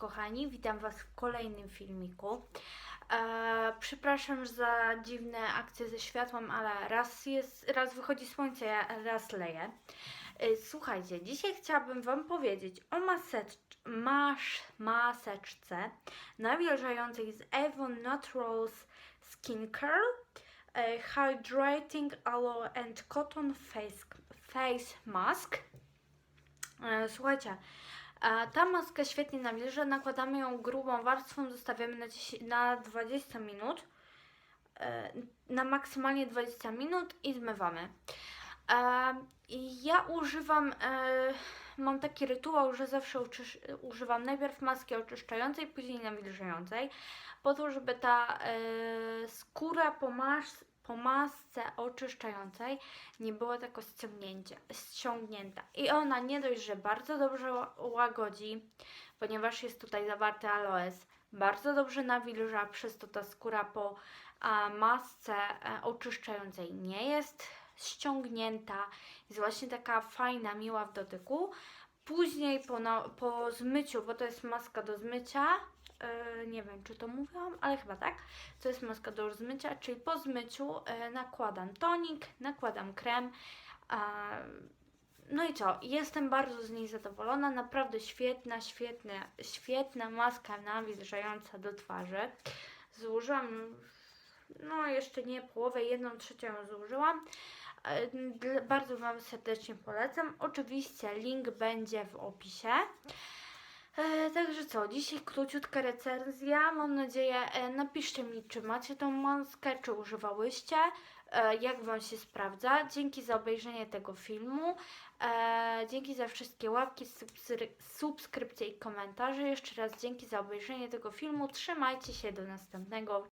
kochani, witam Was w kolejnym filmiku. E, przepraszam za dziwne akcje ze światłem, ale raz jest, raz wychodzi słońce, raz leje. E, słuchajcie, dzisiaj chciałabym Wam powiedzieć o masecz, masz, maseczce nawilżającej z Avon Naturals Skin Curl e, Hydrating Aloe and Cotton Face, face Mask. E, Słuchajcie, ta maska świetnie nawilża, nakładamy ją grubą warstwą, zostawiamy na, 10, na 20 minut, e, na maksymalnie 20 minut i zmywamy. E, Ja używam, e, mam taki rytuał, że zawsze używam najpierw maski oczyszczającej, później nawilżającej, po to, żeby ta skóra po, mas, po masce oczyszczającej nie była tak ściągnięta. I ona nie dość, że bardzo dobrze ła- łagodzi, ponieważ jest tutaj zawarty aloes, bardzo dobrze nawilża, przez to ta skóra po masce e, oczyszczającej nie jest ściągnięta, jest właśnie taka fajna, miła w dotyku. Później po, na, po zmyciu, bo to jest maska do zmycia, e, nie wiem czy to mówiłam, ale chyba tak. To jest maska do zmycia, czyli po zmyciu e, nakładam tonik, nakładam krem. A, no i co? Jestem bardzo z niej zadowolona. Naprawdę świetna, świetna, świetna maska nawilżająca do twarzy. Zużyłam, no jeszcze nie połowę, jedną trzecią zużyłam. E, Bardzo Wam serdecznie polecam. Oczywiście link będzie w opisie. E, także co, dzisiaj króciutka recenzja. Mam nadzieję, e, napiszcie mi, czy macie tą maskę, czy używałyście, jak Wam się sprawdza. Dzięki za obejrzenie tego filmu. Dzięki za wszystkie łapki, subskry- subskrypcje i komentarze. Jeszcze raz dzięki za obejrzenie tego filmu. Trzymajcie się do następnego.